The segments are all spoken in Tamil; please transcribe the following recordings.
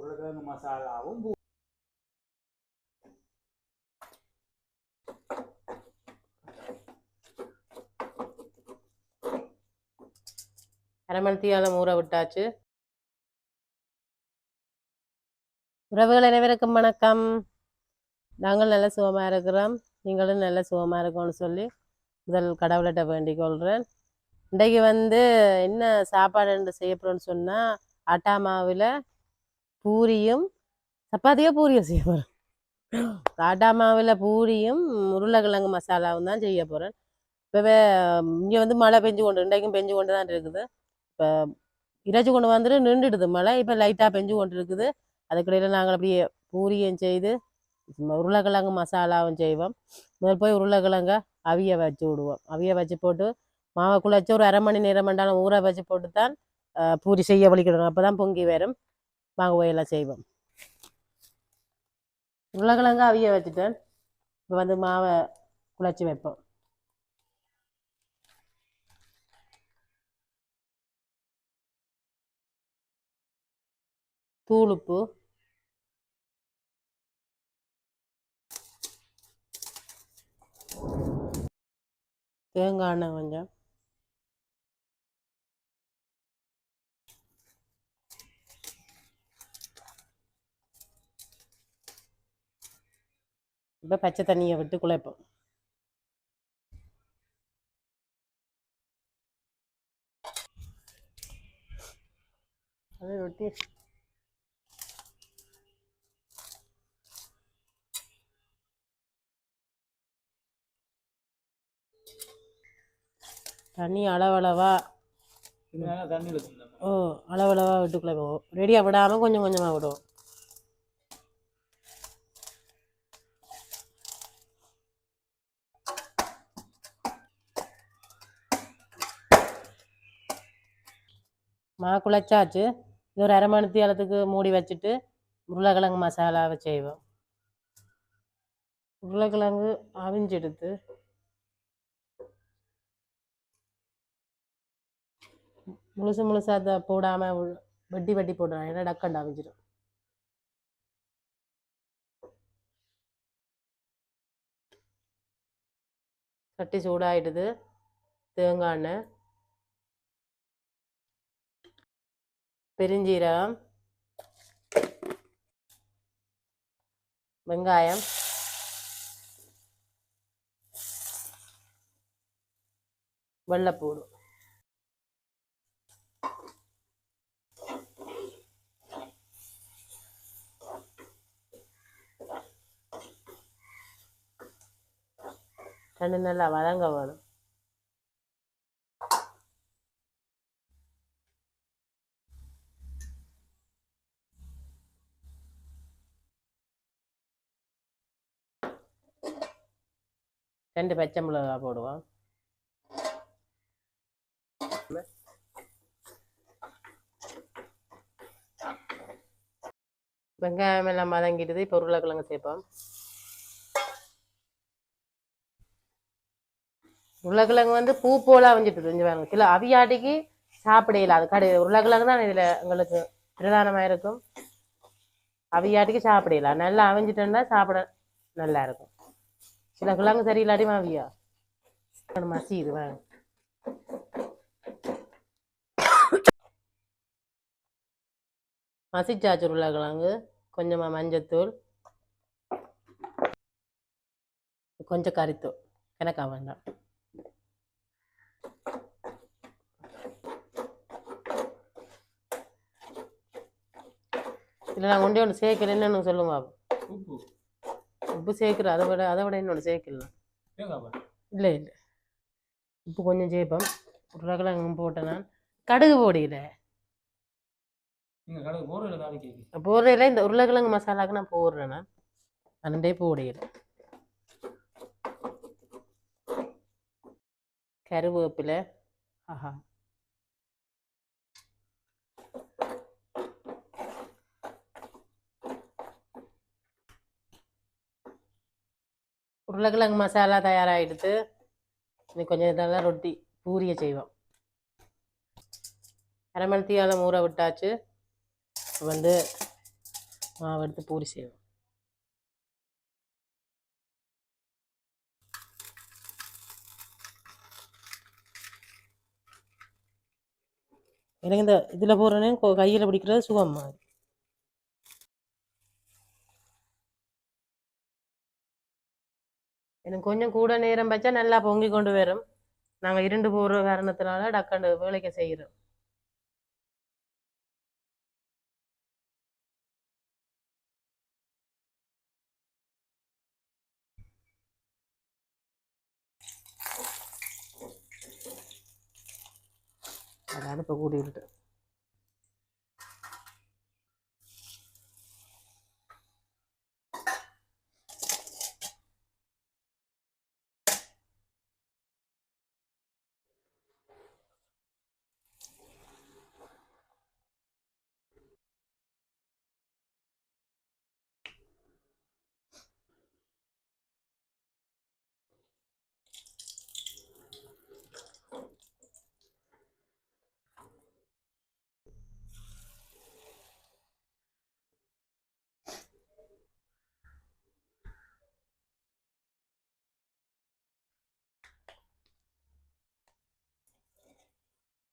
உருளைக்கிழங்கு மசாலாவும் பூ- அரைமணித்தியாலம் ஊற விட்டாச்சு. உறவுகள் அனைவருக்கும் வணக்கம். நாங்கள் நல்ல சுகமாக இருக்கிறோம். நீங்களும் நல்ல சுகமாக இருக்கணும்னு சொல்லி முதல் கடவுள்கிட்ட வேண்டிக் கொள்கிறேன் இன்றைக்கு வந்து என்ன சாப்பாடு என்று செய்ய போகிறோன்னு சொன்னால் ஆட்டா மாவில் பூரியும் சப்பாத்தியோ பூரியோ செய்ய போகிறேன் ஆட்டா மாவில் பூரியும் உருளைக்கிழங்கு மசாலாவும் தான் செய்ய போகிறேன் இப்போவே இங்கே வந்து மழை பெஞ்சு கொண்டு இன்றைக்கும் பெஞ்சு கொண்டு தான் இருக்குது. இப்போ இறைச்சி கொண்டு வந்துட்டு நின்றுடுது மழை இப்போ லைட்டாக பெஞ்சு கொண்டு இருக்குது. அதுக்கிடையில் நாங்கள் அப்படியே பூரியும் செய்து உருளைக்கிழங்கு மசாலாவும் செய்வோம். முதல் போய் உருளைக்கிழங்க அவிய வச்சு விடுவோம். அவிய வச்சு போட்டு மாவை குழச்சி ஒரு அரை மணி நேரம் வேண்டாலும் ஊற வச்சு போட்டு தான் பூரி செய்ய வலிக்கிடணும் அப்போ தான் பொங்கி வரும். வாங்க எல்லாம் செய்வோம். உருளைக்கிழங்கு அவிய வச்சுட்டேன் இப்போ வந்து மாவை குழச்சி வைப்போம். தூளுப்பு தேங்காய் எண்ணெய் கொஞ்சம். இப்போ பச்சை தண்ணியை விட்டு குழைப்போம். அது ரொட்டி தண்ணி அளவளவா ஓ அளவளவா விட்டு குழைப்போம். ரெடியாக விடாமல் கொஞ்சம் கொஞ்சமாக விடுவோம். மா குழைச்சாச்சு இது ஒரு அரை மணி நேரத்துக்கு மூடி வச்சுட்டு உருளைக்கிழங்கு மசாலாவை செய்வோம். உருளைக்கிழங்கு அவிஞ்செடுத்து முழுசு முழுசா அதை போடாமல் வெட்டி வெட்டி போடுறான் ஏன்னா டக்கண்டு அவிஞ்சிடும் சட்டி சூடாயிடுது. தேங்காய் எண்ணெய். பெருஞ்சீரகம் வெங்காயம் வெள்ளப்பூடு ரெண்டு நல்லா வதங்க வேணும் ரெண்டு பச்சை மிளகாய் போடுவோம். வெங்காயம் எல்லாம் வதங்கிடுது. இப்போ உருளைக்கிழங்கு சேர்ப்போம். உருளைக்கிழங்கு வந்து பூ போல அவிஞ்சிட்டு இங்க பாருங்க சில அவியாட்டிக்கு சாப்பிடையில. அது கடை உருளைக்கிழங்கு தான் இதுல எங்களுக்கு பிரதானமாக இருக்கும். அவியாட்டிக்கு சாப்பிடையில. நல்லா அவிஞ்சிட்டோம்னா சாப்பிட நல்லா இருக்கும். சில கிழங்கு சரியில்லாடி அவியா மசி இது வாங்க மசிச்சாச்சு உருளைக்கிழங்கு கொஞ்சமாக மஞ்சத்தூள் கொஞ்சம் கறித்தூள் எனக்கா வேண்டாம் இல்லை நான் ஒன்றே ஒன்று சேர்க்கலன்னு என்னன்னு சொல்லுங்க பாப்போம். உப்பு சேர்க்குற அதை விட அதை விட இன்னொன்று சேர்க்கலாம் இல்லை இல்லை. உப்பு கொஞ்சம் சேர்ப்போம். உருளைக்கிழங்கு போட்டேன் நான். கடுகு போடையில. நீங்கள் கடை போடுற காவி கேக்கு. போடுறையில இந்த உருளைக்கிழங்கு மசாலாக்கு நான் போடுறேன் நான். அண்டே போடையில. கருவேப்பிலை. ஆஹா. உருளைக்கிழங்கு மசாலா தயாராகிடுது இன்னைக்கு கொஞ்சம் நல்லா ரொட்டி பூரியை செய்வோம். அரை ஊற விட்டாச்சு. வந்து மாவு எடுத்து பூரி செய்வோம். எனக்கு இந்த இதில் போடுறேன்னு கையில் பிடிக்கிறது சுகம் மாதிரி. எனக்கு கொஞ்சம் கூட நேரம் வச்சா நல்லா பொங்கி கொண்டு வரும் நாங்கள் இருண்டு போகிற காரணத்தினால டக்கண்டு வேலைக்கு செய்கிறோம் அதை அடுப்பை கூட்டி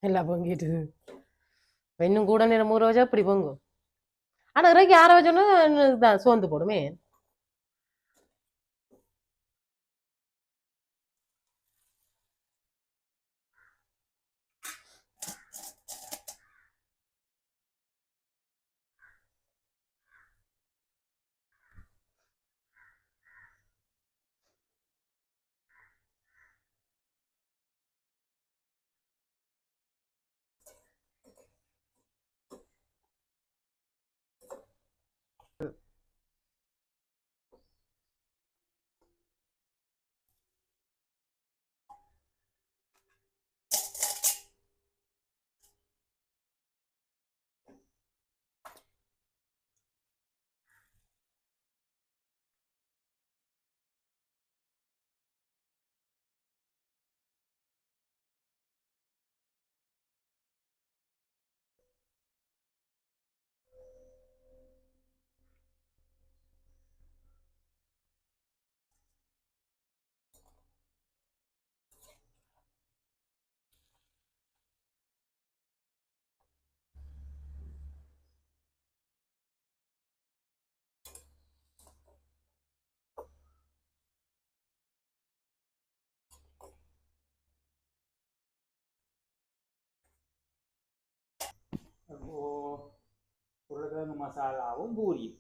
எல்லாம் பொங்கிட்டு இன்னும் கூட நேரம் ஊற வச்சா இப்படி பொங்கும் ஆனால் இறக்கி ஆற வச்சோன்னா தான் சோர்ந்து போடுமே அப்போ உருளைக்கிழங்கு மசாலாவும் பூரியும்.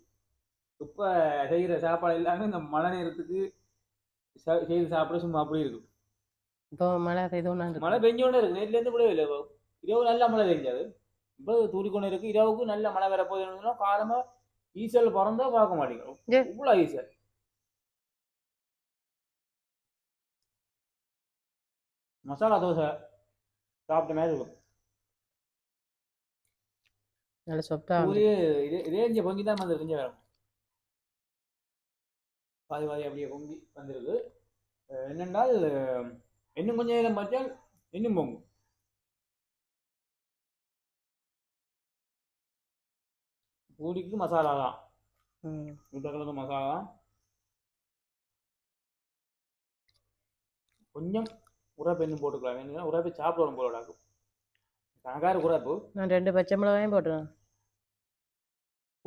இப்போ செய்கிற சாப்பாடு எல்லாமே இந்த மழை நேரத்துக்கு செய்து சாப்பிட சும்மா அப்படி இருக்கும். இப்போ மழை பெய்தோன்னு மழை பெஞ்சோண்டே இருக்கு. நேற்றுலேருந்து கூட இல்லை. இரவு நல்ல மழை பெஞ்சாது. இப்போ தூரிக்கொண்டு இருக்கு. இரவுக்கு நல்ல மழை வர போகுதுன்னா காலமாக ஈசல் பிறந்தா பார்க்க. மாட்டேங்கிறோம் இவ்வளோ ஈசல். மசாலா தோசை சாப்பிட்ட மாதிரி இருக்கும். நல்ல சொப்டா இதே இங்கே பொங்கி தான் வந்து இங்கே வரும் பாதி பாதி அப்படியே பொங்கி வந்திருக்கு. அஹ் என்னென்றால் இன்னும் கொஞ்சம் நேரம் பார்த்தால் இன்னும் பொங்கும். பூரிக்கு மசாலா தான். உருளைக்கிழங்கு மசாலா தான். கொஞ்சம் உரைப்பு இன்னும் போட்டுக்கலாம். வேணும்னா உரைப்பு சாப்பிடுவோம் போல இருக்கும் கணக்கார உரைப்பு. நான் ரெண்டு பச்சை மிளகாயும் போட்டுறேன்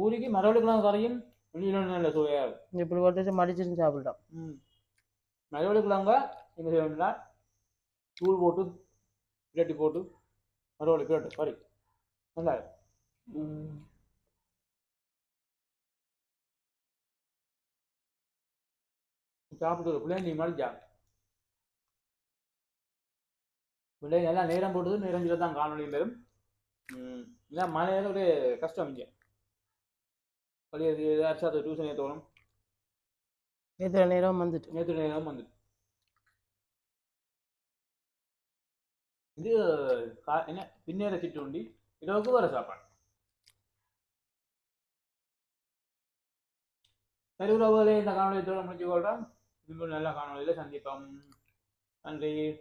பூரிக்கு மரவள்ளிக்கிழங்கு கறியும் இன்னும் நல்ல சுவையாக இருக்கும். இப்படி போட்டு மடிச்சிட்டு சாப்பிட்டோம் ம். மரவள்ளிக்கிழங்க என்ன செய்யணும்னா தூள் போட்டு பிரட்டி போட்டு மரவள்ளி பிரட்டு சாரி நல்லா இருக்கும். சாப்பிட்டு ஒரு பிள்ளைங்க நீ மாதிரி ஜா பிள்ளைங்க எல்லாம் நேரம் போட்டது நிறைஞ்சில தான் ம், இல்லை மழையில ஒரு கஷ்டம் இங்கே. வழியை ஏதாச்சும் டியூஷன் ஏற்றணும் எத்தனை நேரம் வந்துட்டு. நேற்று நேரம் வந்துட்டு. இது என்ன பின்னேற சிற்றுண்டி இரவுக்கு வர சாப்பாடு. சரி உறவுகளே இந்த காணொலியத்தோட முடிச்சு கொள்றோம். இன்னும் நல்ல காணொலியில் சந்திப்போம். நன்றி.